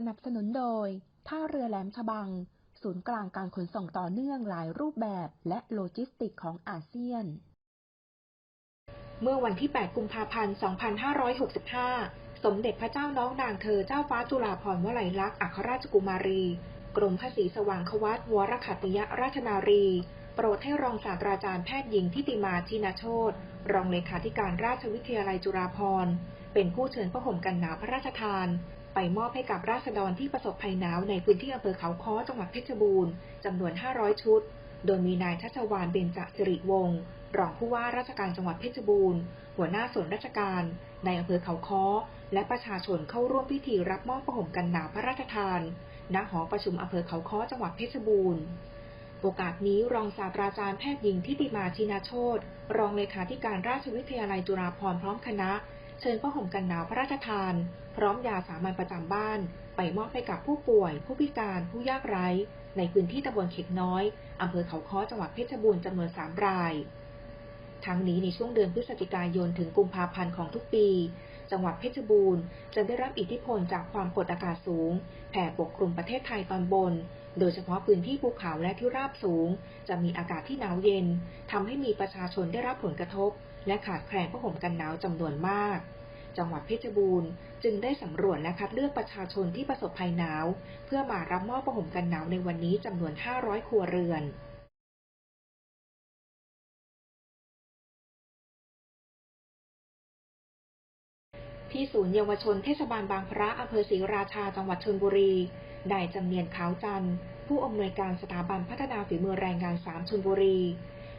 สนับสนุนโดย ท่าเรือแหลมฉบัง ศูนย์กลางการขนส่งต่อเนื่องหลายรูปแบบและโลจิสติกของอาเซียน เมื่อวันที่ 8 กุมภาพันธ์ 2565 สมเด็จพระเจ้าน้องนางเธอเจ้าฟ้าจุฬาภรณ์วลัยลักษณ์อัครราชกุมารี กรมพระศรีสว่างควัตวรขัตยราชนารี โปรดให้รองศาสตราจารย์แพทย์หญิงทิติมาชินาโชตรองเลขาธิการราชวิทยาลัยจุฬาภรณ์เป็นผู้เชิญพระห่มกันหนาวพระราชทาน ไปมอบให้กับราษฎรที่ประสบภัยหนาวในพื้นที่อำเภอเขาค้อจังหวัดเพชรบูรณ์จำนวน 500 ชุด โดยมีนายชัชวานเบญจสิริวงศ์รองผู้ว่าราชการจังหวัดเพชรบูรณ์ หัวหน้าส่วนราชการ ในอำเภอเขาค้อ และประชาชนเข้าร่วมพิธีรับมอบผ้าห่มกันหนาวพระราชทาน ณ หอประชุมอำเภอเขาค้อจังหวัดเพชรบูรณ์ โอกาสนี้รองศาสตราจารย์แพทย์หญิงทิติมาชินาโชตรองเลขาธิการราชวิทยาลัยจุฬาภรณ์พร้อมคณะ เชิญผ้าห่มกันหนาวพระราชทาน พร้อมยาสามัญประจำบ้าน ไปมอบให้กับผู้ป่วย ผู้พิการผู้ยากไร้ ในพื้นที่ตำบลเข็กน้อยอำเภอเขาค้อจังหวัดเพชรบูรณ์จำนวนสามราย ทั้งนี้ในช่วงเดือนพฤศจิกายนถึงกุมภาพันธ์ของทุกปี จังหวัดเพชรบูรณ์ จะได้รับอิทธิพลจากความกดอากาศสูง แผ่ปกคลุมประเทศไทยตอนบน โดยเฉพาะพื้นที่ภูเขาและที่ราบสูง จะมีอากาศที่หนาวเย็นทำให้มีประชาชนได้รับผลกระทบ และขาดแคลนผ้าห่มกันหนาวจำนวนมาก จังหวัดเพชรบูรณ์ จึงได้สำรวจและคัดเลือกประชาชนที่ประสบภัยหนาว เพื่อมารับมอบผ้าห่มกันหนาวในวันนี้จำนวน 500 ครัวเรือน ที่ศูนย์เยาวชนเทศบาลบางพระอำเภอศรีราชาจังหวัดชลบุรีนายจำเนียนขาวจันทร์ผู้อำนวยการสถาบันพัฒนาฝีมือแรงงานสามชลบุรี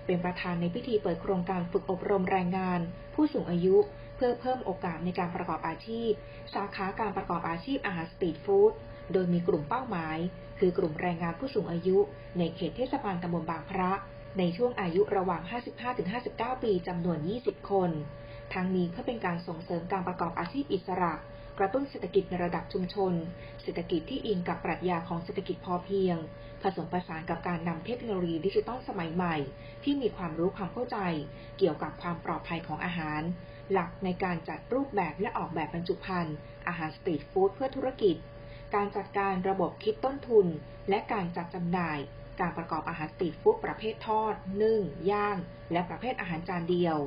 เป็นประธานในพิธีเปิดโครงการฝึกอบรมแรงงาน ผู้สูงอายุ เพื่อเพิ่มโอกาสในการประกอบอาชีพ สาขาการประกอบอาชีพอาหารสตรีทฟู้ดโดยมีกลุ่มเป้าหมาย คือกลุ่มแรงงานผู้สูงอายุ ในเขตเทศบาลตำบลบางพระ ในช่วงอายุระหว่าง 55-59 ปีจำนวน 20 คน ทั้งนี้เพื่อเป็นการส่งเสริมการประกอบอาชีพอิสระ กระตุ้นเศรษฐกิจในระดับชุมชน เศรษฐกิจที่อิงกับปรัชญาของเศรษฐกิจพอเพียง ผสมผสานกับการนำเทคโนโลยีดิจิทัลสมัยใหม่ ที่มีความรู้ความเข้าใจ เกี่ยวกับความปลอดภัยของอาหาร หลักในการจัดรูปแบบและออกแบบบรรจุภัณฑ์อาหารสตรีทฟู้ดเพื่อธุรกิจ การจัดการระบบคิดต้นทุน และการจัดจำหน่ายการประกอบอาหารสตรีทฟู้ดประเภททอด นึ่ง ย่าง และประเภทอาหารจานเดียว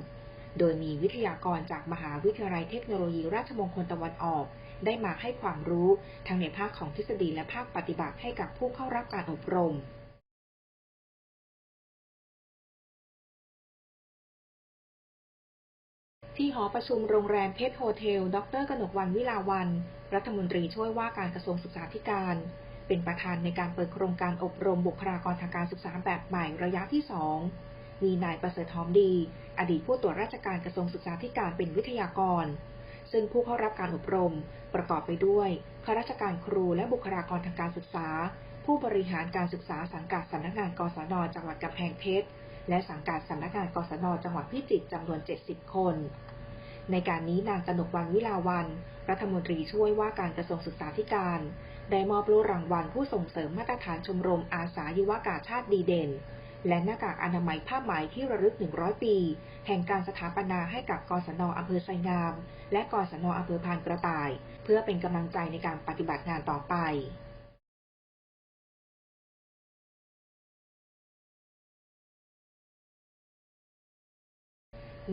โดยมีวิทยากรจากมหาวิทยาลัยเทคโนโลยีราชมงคลตะวันออก ได้มาให้ความรู้ทั้งในภาคของทฤษฎีและภาคปฏิบัติให้กับผู้เข้ารับการอบรมที่หอประชุมโรงแรมเพชรโฮเทล ดรกนกวันวิลาวัน รัฐมนตรีช่วยว่าการกระทรวงศึกษาธิการ เป็นประธานในการเปิดโครงการอบรมบุคลากรทางการศึกษาแบบใหม่ระยะที่สอง มีนายประเสริฐหอมดี อดีตผู้ตรวจราชการกระทรวงศึกษาธิการเป็นวิทยากร ซึ่งผู้เข้ารับการอบรม ประกอบไปด้วยข้าราชการครูและบุคลากรทางการศึกษา ผู้บริหารการศึกษาสังกัดสำนักงานกศนจังหวัดกำแพงเพชรและสังกัดสำนักงานกศนจังหวัดพิจิตรจำนวน 70 คน ในการนี้นางกนกวันวิลาวัน รัฐมนตรีช่วยว่าการกระทรวงศึกษาธิการ ได้มอบโล่รางวัลผู้ส่งเสริมมาตรฐานชมรมอาสายุวกาชาติดีเด่น และหน้ากากอนามัยผ้าไหมที่ระลึก 100 ปี แห่งการสถาปนาให้กับกศนอำเภอไซงาม และกศนอำเภอพานกระต่าย เพื่อเป็นกำลังใจในการปฏิบัติงานต่อไป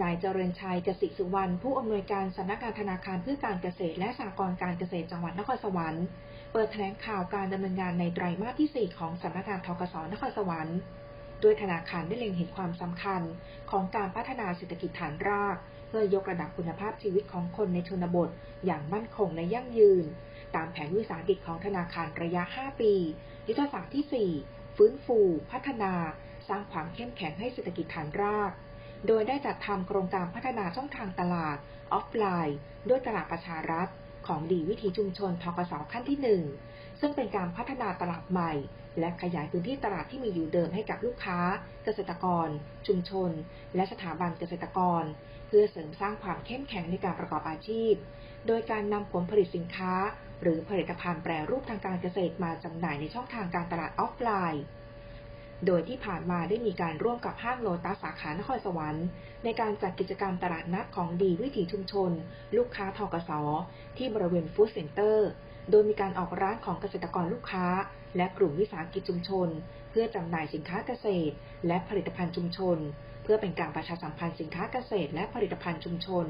นายเจริญชัยกสิสุวรรณผู้อำนวยการสำนักงานธนาคารเพื่อการเกษตรและสหกรณ์การเกษตรจังหวัดนครสวรรค์ เปิดแถลงข่าวการดำเนินงานในไตรมาสที่ 4 ของสำนักงานทกสนครสวรรค์ โดยธนาคารได้เล็งเห็นความสำคัญของการพัฒนาเศรษฐกิจฐานราก เพื่อยกระดับคุณภาพชีวิตของคนในชนบท อย่างมั่นคงและยั่งยืน ตามแผนวิสาหกิจของธนาคารระยะ 5 ปี ยุทธศาสตร์ที่ 4 ฟื้นฟู พัฒนา สร้างความเข้มแข็งให้เศรษฐกิจฐานราก โดยได้จัดทำโครงการพัฒนาช่องทางตลาด ออฟไลน์ ด้วยตลาดประชารัฐ ของดีวิถีชุมชนทกสขั้นที่ 1 ซึ่งเป็นการพัฒนาตลาดใหม่ และขยายพื้นที่ตลาดที่มีอยู่เดิมให้กับลูกค้า เกษตรกร ชุมชน และสถาบันเกษตรกร เพื่อเสริมสร้างความเข้มแข็งในการประกอบอาชีพ โดยการนำผลผลิตสินค้า หรือผลิตภัณฑ์แปรรูปทางการเกษตรมาจำหน่ายในช่องทางการตลาดออฟไลน์โดยที่ผ่านมาได้มีการร่วมกับห้างโลตัสสาขานครสวรรค์ ในการจัดกิจกรรมตลาดนัดของดีวิถีชุมชน ลูกค้าทกสที่บริเวณฟู้ดเซ็นเตอร์ โดยมีการออกร้านของเกษตรกรลูกค้า และกลุ่มวิสาหกิจชุมชน เพื่อจำหน่ายสินค้าเกษตร และผลิตภัณฑ์ชุมชน เพื่อเป็นการประชาสัมพันธ์สินค้าเกษตร และผลิตภัณฑ์ชุมชน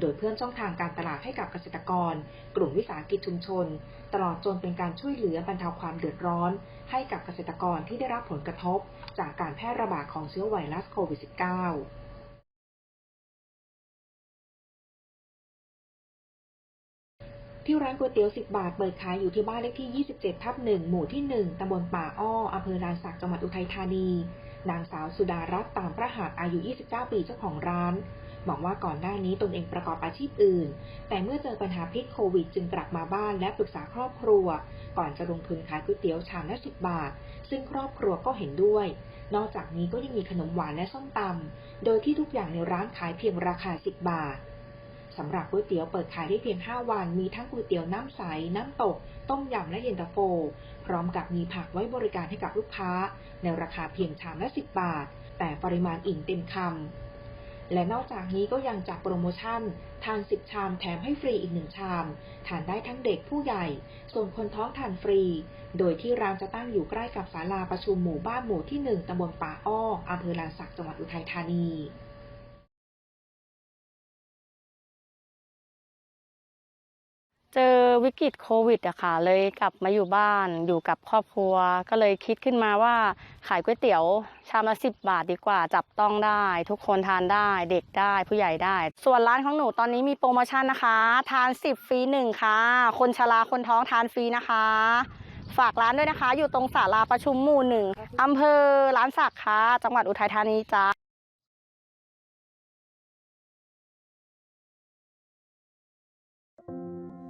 โดยเพิ่มช่องทางการตลาดให้กับเกษตรกร กลุ่มวิสาหกิจชุมชน ตลอดจนเป็นการช่วยเหลือบรรเทาความเดือดร้อน ให้กับเกษตรกรที่ได้รับผลกระทบ จากการแพร่ระบาดของเชื้อไวรัสโควิด -19 ที่ร้านก๋วยเตี๋ยว 10 บาท เปิดขายอยู่ที่บ้านเลขที่ 27 ทับ 1 หมู่ที่ 1 ตำบลป่าอ้อ อำเภอลานสัก จังหวัดอุทัยธานี นางสาวสุดารัตน์ตามประหารอายุ 29 ปีเจ้าของร้านบอกว่าก่อนหน้านี้ตนเองประกอบอาชีพอื่น แต่เมื่อเจอปัญหาพิษโควิด จึงกลับมาบ้านและปรึกษาครอบครัว ก่อนจะลงทุนขายก๋วยเตี๋ยวชามละ 10 บาท ซึ่งครอบครัวก็เห็นด้วย นอกจากนี้ก็ยังมีขนมหวานและส้มตำโดยที่ทุกอย่างในร้านขายเพียงราคา 10 บาท สำหรับก๋วยเตี๋ยวเปิดขายได้เพียง 5 วัน มีทั้งก๋วยเตี๋ยวน้ำใส น้ำตก ต้มยำและเย็นตาโฟ พร้อมกับมีผักไว้บริการให้กับลูกค้า ในราคาเพียงชามละ 10 บาท แต่ปริมาณอิ่มเต็มคำ และนอกจากนี้ก็ยังจัดโปรโมชั่น ทาน 10 ชามแถมให้ฟรีอีก 1 ชาม ทานได้ทั้งเด็กผู้ใหญ่ ส่วนคนท้องทานฟรี โดยที่ร้านจะตั้งอยู่ใกล้กับศาลาประชุมหมู่บ้านหมู่ที่ 1ตำบลป่าอ้ออำเภอลานสักจังหวัดอุทัยธานี เจอวิกฤตโควิดอะค่ะ เลยกลับมาอยู่บ้านอยู่กับครอบครัว ก็เลยคิดขึ้นมาว่าขายก๋วยเตี๋ยวชามละสิบบาทดีกว่า จับต้องได้ ทุกคนทานได้ เด็กได้ผู้ใหญ่ได้ ส่วนร้านของหนูตอนนี้มีโปรโมชั่นนะคะ ทาน 10ฟรีหนึ่งค่ะ คนชราคนท้องทานฟรีนะคะ ฝากร้านด้วยนะคะ อยู่ตรงศาลาประชุมหมู่หนึ่งอำเภอร้านสักค่ะจังหวัดอุทัยธานีจ้า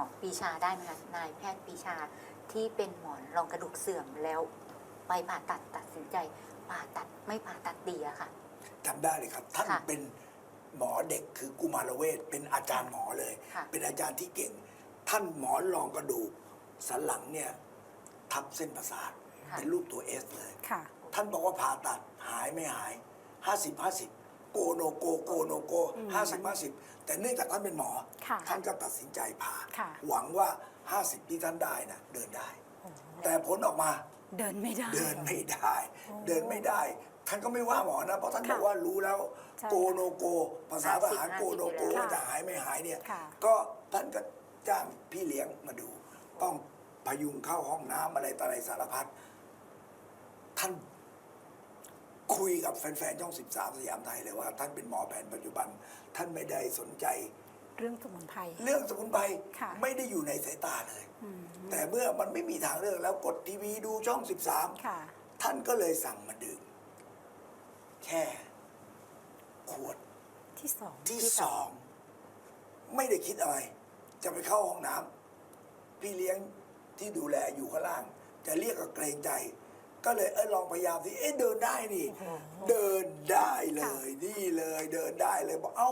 อปีชาได้ไหมคะนายแพทย์ปีชาที่เป็นหมอนรองกระดูกเสื่อมแล้วไปผ่าตัดตัดสินใจผ่าตัดไม่ผ่าตัดดีอะค่ะจำได้เลยครับ ท่านค่ะเป็นหมอเด็กคือกุมารเวชเป็นอาจารย์หมอเลย ค่ะ เป็นอาจารย์ที่เก่ง ท่านหมอรองกระดูกสันหลังเนี่ยทับเส้นประสาทค่ะ เป็นรูปตัวเอสเลย ค่ะ ท่านบอกว่าผ่าตัดหายไม่หาย 50 50 โกโนโกโกโนโกอืม50 50แต่เนื่องจากท่านเป็นหมอ ค่ะท่านก็ตัดสินใจผ่า ค่ะ หวังว่า50ที่ท่านได้นะเดินได้ โอ้โหแต่ผลออกมาเดินไม่ได้ เดินไม่ได้ โอ้เดินไม่ได้ ท่านก็ไม่ว่าหมอนะ เพราะท่านค่ะบอกว่ารู้แล้วใช่โกโนโก ภาษาทหาร50โกโนโกค่ะว่าจะหายไม่หายเนี่ย ค่ะ ก็ท่านก็จ้างพี่เลี้ยงมาดู ต้องพยุงเข้าห้องน้ำอะไรต่ออะไรสารพัดท่าน คุยกับแฟนๆช่อง 13 สยามไทยเลยว่า ท่านเป็นหมอแผนปัจจุบัน ท่านไม่ได้สนใจ เรื่องสมุนไพร เรื่องสมุนไพรค่ะ ไม่ได้อยู่ในสายตาเลย อืมแต่เมื่อมันไม่มีทางเลือกแล้วกดทีวีดูช่อง13ค่ะท่านก็เลยสั่งมาดื่มแค่ ขวด ที่สองที่สอง ไม่ได้คิดอะไร จะไปเข้าห้องน้ำพี่เลี้ยงที่ดูแลอยู่ข้างล่าง จะเรียกก็เกรงใจ ก็เลยเออลองพยายามสิเอ๊ะเดินได้นี่ เดินได้เลย นี่เลยเดินได้เลยบอกเอ้า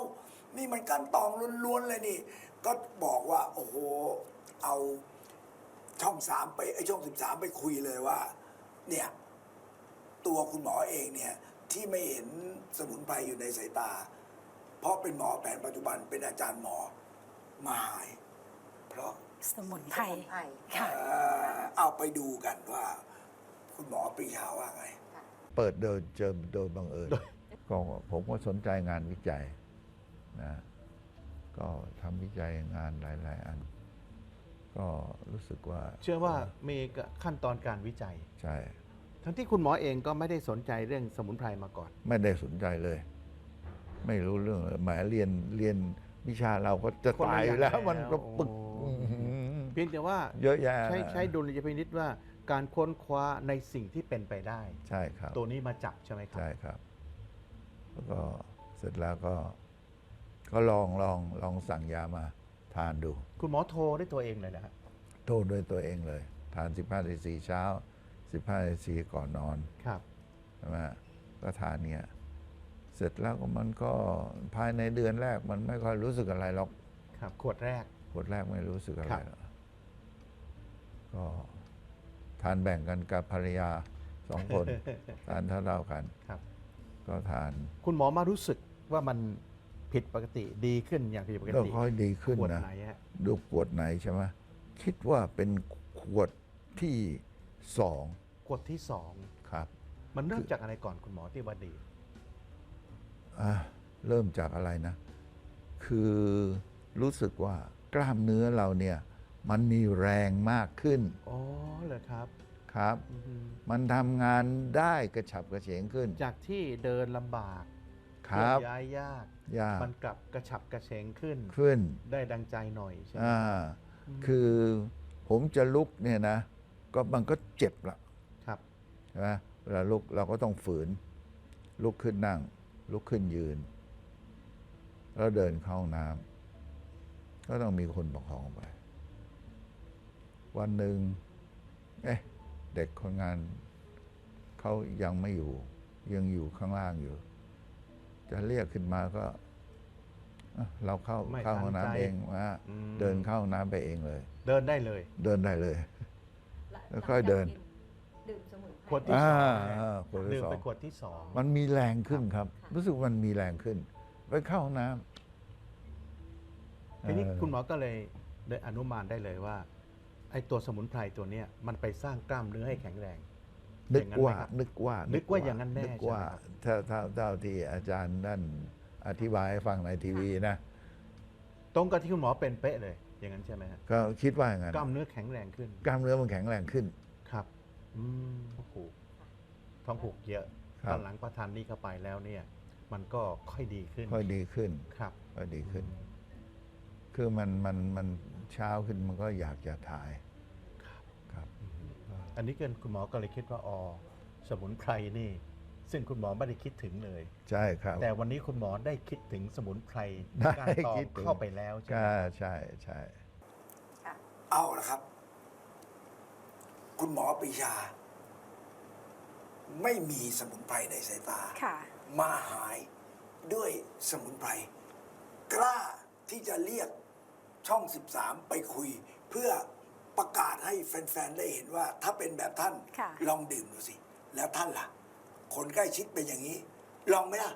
นี่มันกั้นตองล้วนๆเลยนี่ ก็บอกว่า โอ้โห เอาช่องสามไปไอ้ช่องสิบสามไปคุยเลยว่า เนี่ย ตัวคุณหมอเองเนี่ย ที่ไม่เห็นสมุนไพรอยู่ในสายตา เพราะเป็นหมอแผนปัจจุบันเป็นอาจารย์หมอมาหาย เพราะสมุนสไพรมุนไพร ค่ะ เอ่อเอาไปดูกันว่า คุณหมอปรีชาว่าไง เปิดโดยเจอโดยบังเอิญก็ผมก็สนใจงานวิจัยนะก็ทำวิจัยงานหลาย ๆ อัน ก็รู้สึกว่าเชื่อว่ามีขั้นตอนการวิจัย ใช่ ทั้งที่คุณหมอเองก็ไม่ได้สนใจเรื่องสมุนไพรมาก่อน ไม่ได้สนใจเลย ไม่รู้เรื่องเลยหมายเรียนเรียนวิชาเราก็จะคนละตายอยู่แล้วอย่างมันก็ปึกโอ้อื้อหือเพียงแต่ว่าเยอะแยะ ใช้ใช้ดุลยพินิษว่า การค้นคว้าในสิ่งที่เป็นไปได้ ใช่ครับ ตัวนี้มาจับใช่ไหมครัใช่ครับ แล้วก็เสร็จแล้วก็ ก็ลองลองลองสั่งยามาทานดู คุณหมอโทรด้วยตัวเองเลยนะฮะโทษด้วยตัวเองเลย ทาน 15นาทีเช้า 15นาทีก่อนนอนครับ ใช่ไหมก็ทานเนี่ย เสร็จแล้วก็มันก็ภายในเดือนแรกมันไม่ค่อยรู้สึกอะไรหรอก ครับขวดแรกขวดแรกไม่รู้สึกอะไรครับหรอกก็ ทานแบ่งกันกับภรรยาสองคนทานเท่าๆกันครับ ก็ทาน คุณหมอมารู้สึกว่ามันผิดปกติดีขึ้นอย่างผิดปกก็ติค่อยดีขึ้นขวดนะไหนฮะดูขวดไหนใช่ไหมคิดว่าเป็นขวดที่สองขวดที่สองครับ มันเริ่มจากอะไรก่อนคุณหมอที่ว่าดีอะเริ่มจากอะไรนะ คือรู้สึกว่ากล้ามเนื้อเราเนี่ย มันมีแรงมากขึ้นอ๋อเหรอครับครับ อือฮึมันทำงานได้กระฉับกระเฉงขึ้นจากที่เดินลำบากครับเคลื่อนย้ายยากยากมันกลับกระฉับกระเฉงขึ้น ขึ้นได้ดังใจหน่อยใช่ไหมอ่าอืมคือผมจะลุกเนี่ยนะ ก็มันก็เจ็บละ ครับ ใช่ไหมเวลาลุกเราก็ต้องฝืน ลุกขึ้นนั่ง ลุกขึ้นยืน แล้วเดินเข้าห้องน้ำก็ต้องมีคนประคองไป วันหนึ่งเอ๊ะเด็กคนงานเขายังไม่อยู่ ยังอยู่ข้างล่างอยู่ จะเรียกขึ้นมาก็อะเราเข้าไม่เข้าห้องตั้งใจน้ำเองว่าอืมเดินเข้าห้องน้ำไปเองเลย เดินได้เลย เดินได้เลย แล้วค่อยเดินขวดที่อ่าสองอ่าขวดที่ดื่มสองไปขวดที่สองมันมีแรงขึ้นครับ รู้สึกมันมีแรงขึ้น ไปเข้าห้องน้ำทีนี้เออคุณหมอก็เลยได้อนุมานได้เลยว่า ไอ้ตัวสมุนไพรตัวเนี้ยมันไปสร้างกล้ามเนื้อให้แข็งแรง นึกอย่างนั้นไหมว่าครับนึกว่า นึกว่าอย่างนั้นแน่นึกว่าใช่ไหมครับถ้าถ้าเท่าที่อาจารย์นั่นอธิบายให้ฟังในทีวีนะ ตรงกับที่คุณหมอเป็นเป๊ะเลย อย่างนั้นใช่ไหมฮะก็คิดว่าอย่างนั้นกล้ามเนื้อแข็งแรงขึ้น กล้ามเนื้อมันแข็งแรงขึ้น ครับ อืมท้องผูกท้องผูกเยอะครับตอนหลังประทานนี้เข้าไปแล้วเนี่ย มันก็ค่อยดีขึ้น ค่อยดีขึ้น ครับ ค่อยดีขึ้น คือมันมันมัน เช้าขึ้นมันก็อยากจะถ่ายครับอันนี้เกินคุณหมอก็เลยคิดว่าอ๋อสมุนไพรนี่ ซึ่งคุณหมอไม่ได้คิดถึงเลย ใช่ครับ แต่วันนี้คุณหมอได้คิดถึงสมุนไพรได้การตองคิดถึงเข้าไปแล้วใช่ไหมก็ใช่ใช่เอาละครับ คุณหมอปรีชา ไม่มีสมุนไพรในสายตาค่ะมาหายด้วยสมุนไพรกล้าที่จะเรียก ช่อง 13 ไปคุย เพื่อประกาศให้แฟนๆ ได้เห็นว่า ถ้าเป็นแบบท่านค่ะ ลองดื่มดูสิ แล้วท่านล่ะ คนใกล้ชิดเป็นอย่างนี้ ลองไหมล่ะ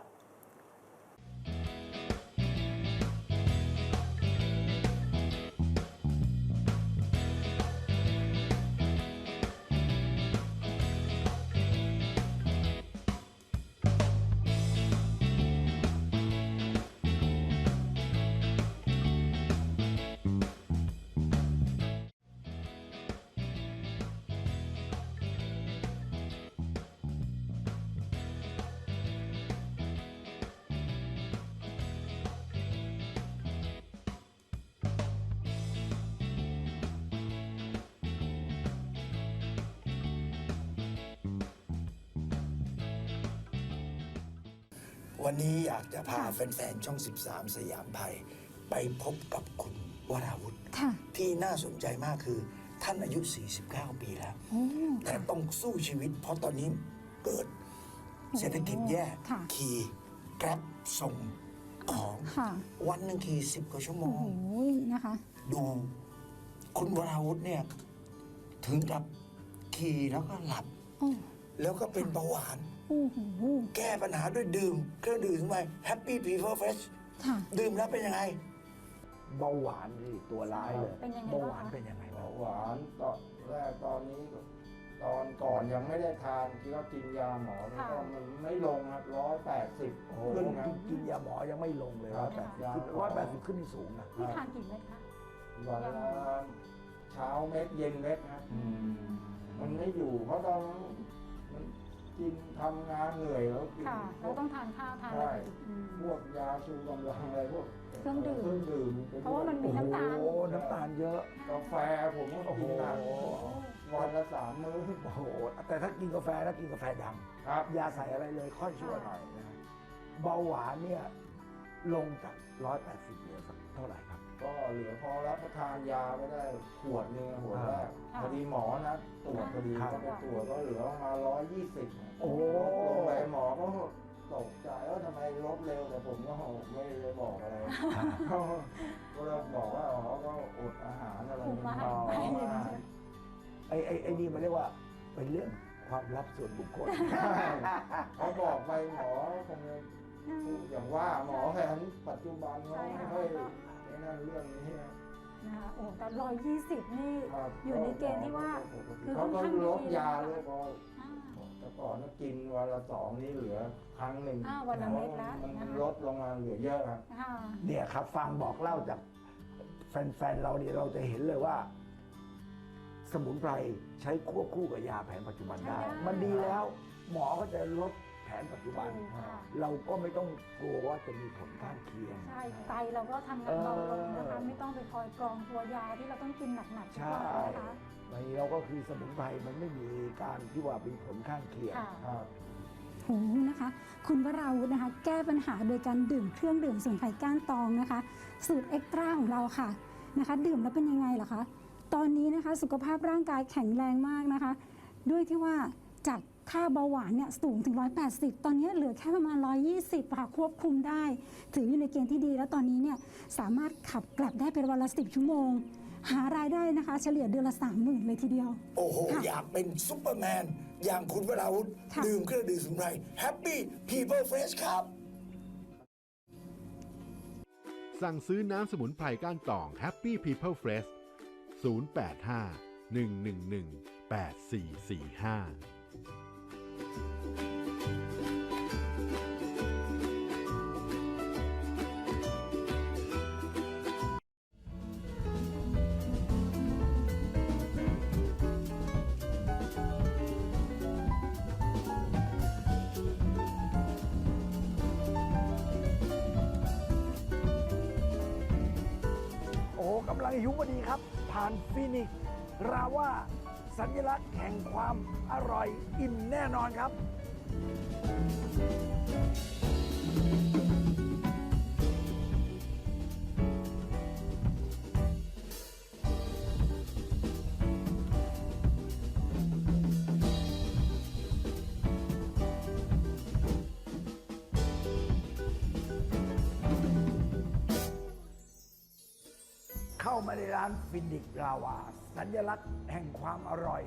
วันนี้อยากจะพาแฟนๆช่อง 13 สยามไทยไปพบกับคุณวราวุธ ค่ะ ที่น่าสนใจมากคือท่านอายุ 49 ปีแล้ว โอ้แต่ต้องสู้ชีวิต เพราะตอนนี้เกิดเศรษฐกิจแย่ ค่ะ ขี่แกร็บส่งของ ค่ะวันหนึ่งขี่สิบกว่าชั่วโมโอ้ง โหนะคะ ดู คุณวราวุธเนี่ย ถึงกับขี่แล้วก็หลับ โอ้ แล้วก็เป็นเบาหวานโอ้โห แก้ปัญหาด้วยดื่ม เครื่องดื่มสมัย Happy People Fresh ค่ะ ดื่มแล้วเป็นยังไง เบาหวานนี่ตัวร้ายเลยเป็นยังไงเบาบ้างหวานคะเป็นยังไงเบาหวานตอนแรกตอนนี้ก็ตอนก่อนยังไม่ได้ทานที่ก็กินยาหมอนี่ก็มันไม่ลงครับร้อยแปดสิบโอ้ขึ้นกินะนกินยาหมอยังไม่ลงเลยครัร้อบ ยแปดสิบขึ้นครับร้อยแปดสิบขึ้นนี่สูงนะนี่ทานกี่เม็ดคะ วันละเช้าเม็ดเย็นเม็ดครับ มันไม่อยู่เพราะตอนนั้นมัน กินทำงานเหนื่อยแล้วกินค่ะ พเราวก ต้องทานข้าวทานใช่อะไรอืม พวกยาชูกำลังอะไรพวกเครื่องดื่มเครื่องดื่มเพราะว่ามันมีโอ้น้ำตาลโหน้ำตาลเยอะ กาแฟผมก็กินหนักโอ้โห วันละสามมื้อโอ้โหแต่ถ้ากินกาแฟถ้ากินกาแฟดครับำยาใส่อะไรเลยค่อยชั่วหน่อยนะเบาหวานเนี่ยลงจากร้อยแปดสิบเหลือสักเท่าไหร่ครับ ก็เหลือพอรับประทานยาไปได้ขวดหนึงขวดแรกค่ะพอดีหมอนะตรวจพอดีครับก็ไปตรวจก็เหลือประมาร้อยยี่สิบโอ้ ลงไปหมอก็ตกใจว่าทำไมลดเร็วแต่ผมก็ไม่ได้บอกอะไรก็เลยบอกว่าอ๋อก็อดอาหารอะไรคุมอาหารอ๋อไปอาหาร ไอ้ไอ้ไอ้นี่มันเรียกว่าเป็นเรื่องความลับส่วนบุคคลเขาบอกไปหมอคงจะอย่างว่าหมอแผนปัจจุบันเขาไม่ค่อยไอ้ นั่นเรื่องนี้นะนะคะโอ้แต่ร้อยยี่สิบนี่ครับอยู่ในเกณฑ์ที่ว่า คือเขาก็ค่อนข้างลดดียาแล้วเลยพออ่า แต่ก่อนก็กินวันละสองนี่เหลือครั้งหนึ่งอ่าวันละเม็ดละ มันนะคะลดลงมาเหลือเยอะครับ ค่ะ เนี่ยครับฟังบอกเล่าจากแฟนๆเราเนี่ยเราจะเห็นเลยว่า สมุนไพรใช้ควบคู่กับยาแผนปัจจุบันได้มันดีแล้ว หมอก็จะลดแผ นปัจจุบัน ค่ะ เราก็ไม่ต้องกลัวว่าจะมีผลข้างเคียง ใช่ไตเราก็ทำงานเบาลงนะคะเออไม่ต้องไปคอยกรองตัวยาที่เราต้องกินหนักๆทุกใช่วันนะคะ ในเราก็คือสมุนไพรมันไม่มีการที่ว่ามีผลข้างเคียง ค่ะครับโหนะคะ คุณวราวุธนะคะ แก้ปัญหาโดยการดื่มเครื่องดื่มสมุนไพรก้านตองนะคะ สูตรเอ็กตร้าของเราค่ะนะคะ ดื่มแล้วเป็นยังไงล่ะคะ ตอนนี้นะคะ สุขภาพร่างกายแข็งแรงมากนะคะ ด้วยที่ว่าจาก ค่าเบาหวานเนี่ยสูงถึง 180 ตอนนี้เหลือแค่ประมาณ 120ค่ะควบคุมได้ ถืออยู่ในเกณฑ์ที่ดี แล้วตอนนี้เนี่ยสามารถขับกลับได้เป็นวันละ 10 ชั่วโมง หารายได้นะคะ เฉลี่ยเดือนละ 30,000 เลยทีเดียว โอ้โห ค่ะอยากเป็นซุปเปอร์แมน อย่างคุณวราวุธค่ะ ดื่มเครื่องดื่มสมุนไพร Happy People Fresh ครับ สั่งซื้อน้ำสมุนไพรก้านตอง Happy People Fresh 085 111 8445 นฟินิกราว่าสัญลักษณ์แห่งความอร่อยอิ่มแน่นอนครับ ร้านฟินิกราวา สัญลักษณ์แห่งความอร่อย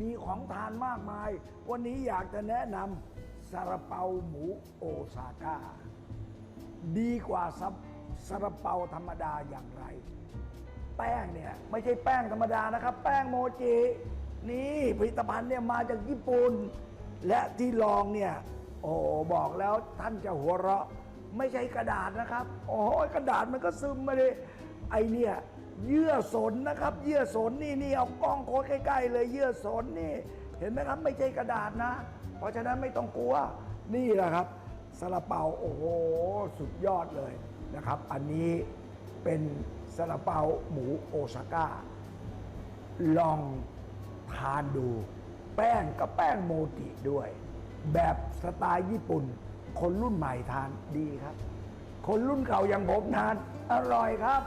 มีของทานมากมาย วันนี้อยากจะแนะนำซาลาเปาหมูโอซาก้า ดีกว่าซับซาลาเปาธรรมดาอย่างไร แป้งเนี่ย ไม่ใช่แป้งธรรมดานะครับ แป้งโมจิ นี่ผลิตภัณฑ์เนี่ยมาจากญี่ปุ่น และที่ลองเนี่ย โอ้บอกแล้วท่านจะหัวเราะ ไม่ใช่กระดาษนะครับ โอ้ยกระดาษมันก็ซึมมาเลยไอเนี่ย เยื่อสนนะครับ เยื่อสนนี่นี่เอากล้องโคดใกล้ๆ เลยเยื่อสนนี่ เห็นไหมครับไม่ใช่กระดาษนะ เพราะฉะนั้นไม่ต้องกลัวนี่แหละครับซาลาเปาโอ้โหสุดยอดเลยนะครับ อันนี้เป็นซาลาเปาหมูโอซาก้า ลองทานดู แป้งกับแป้งโมจิด้วย แบบสไตล์ญี่ปุ่น คนรุ่นใหม่ทานดีครับ คนรุ่นเก่าอย่างผมทานอร่อยครับ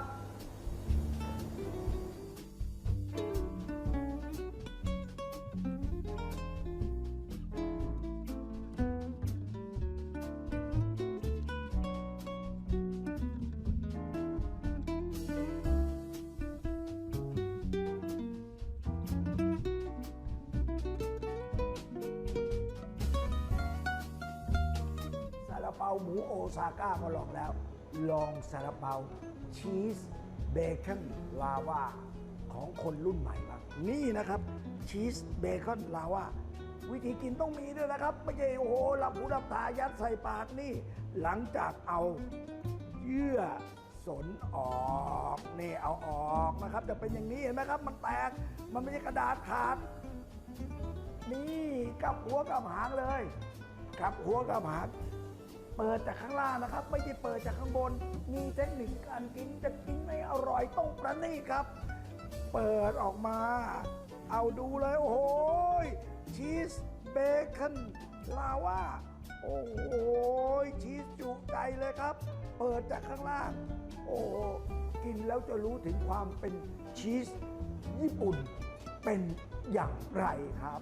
เปาหมูโอซาก้าก็ลองแล้ว ลองซาลาเปาชีสเบคอนลาวาของคนรุ่นใหม่บ้างนี่นะครับชีสเบคอนลาวาวิธีกินต้องมีด้วยนะครับ ไม่ใช่โอ้โหหลับหูหลับตายัดใส่ปากนี่ หลังจากเอาเยื่อสนออกนี่เอาออกนะครับ จะเป็นอย่างนี้เห็นไหมครับ มันแตกมันไม่ใช่กระดาษขาด นี่กับหัวกับหางเลย กับหัวกับหาง เปิดจากข้างล่างนะครับ ไม่ได้เปิดจากข้างบน มีเทคนิคการกินจะกินให้อร่อยต้องประณีตครับ เปิดออกมา เอาดูเลยโอ้โหชีสเบคอนลาวาโอ้โหชีสจุใจเลยครับ เปิดจากข้างล่าง โอ้กินแล้วจะรู้ถึงความเป็นชีสญี่ปุ่นเป็นอย่างไรครับ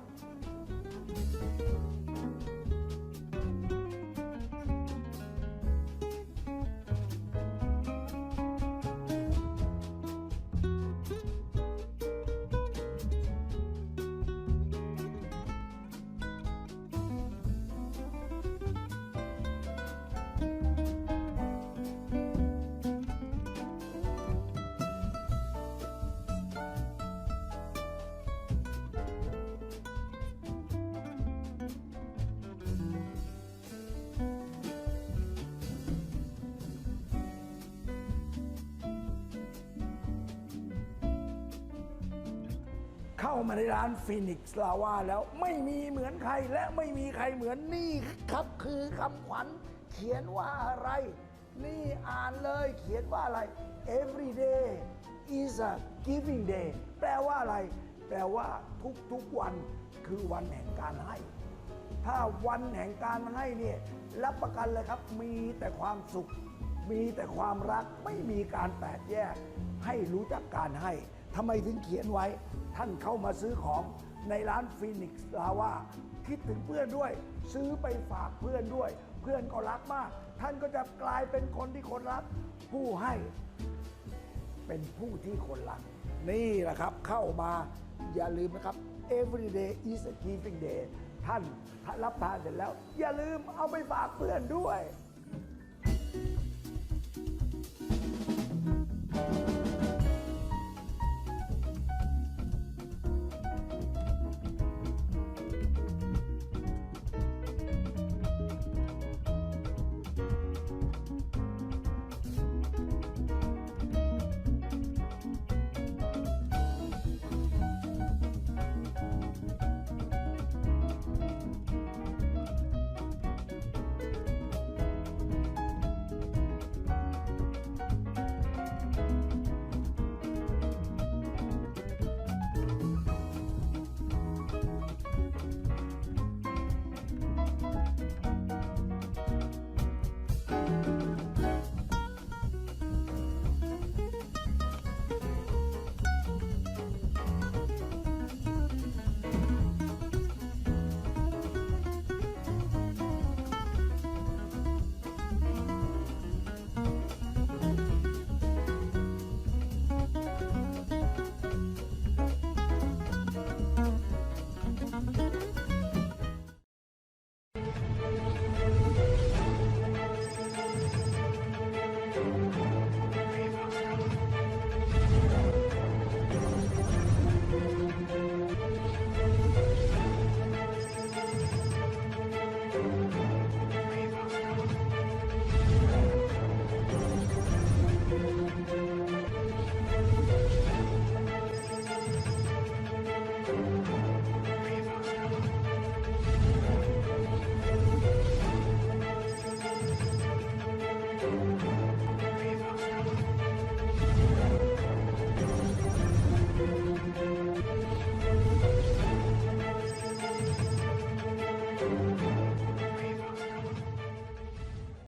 เข้ามาในร้านฟินิกส์ลาวาแล้วไม่มีเหมือนใครและไม่มีใครเหมือนนี่ครับคือคำขวัญเขียนว่าอะไร นี่อ่านเลยเขียนว่าอะไร every day is a giving day แปลว่าอะไร แปลว่าทุกๆวันคือวันแห่งการให้ ถ้าวันแห่งการให้เนี่ยรับประกันเลยครับ มีแต่ความสุข มีแต่ความรักไม่มีการแตกแยก ให้รู้จักการให้ ทำไมถึงเขียนไว้ ท่านเข้ามาซื้อของในร้านฟินิกส์ลาว่าคิดถึงเพื่อนด้วย ซื้อไปฝากเพื่อนด้วย เพื่อนก็รักมาก ท่านก็จะกลายเป็นคนที่คนรัก ผู้ให้ เป็นผู้ที่คนรัก นี่แหละครับเข้ามาอย่าลืมนะครับ every day is a giving day ท่านถ้ารับทานเสร็จแล้ว อย่าลืมเอาไปฝากเพื่อนด้วย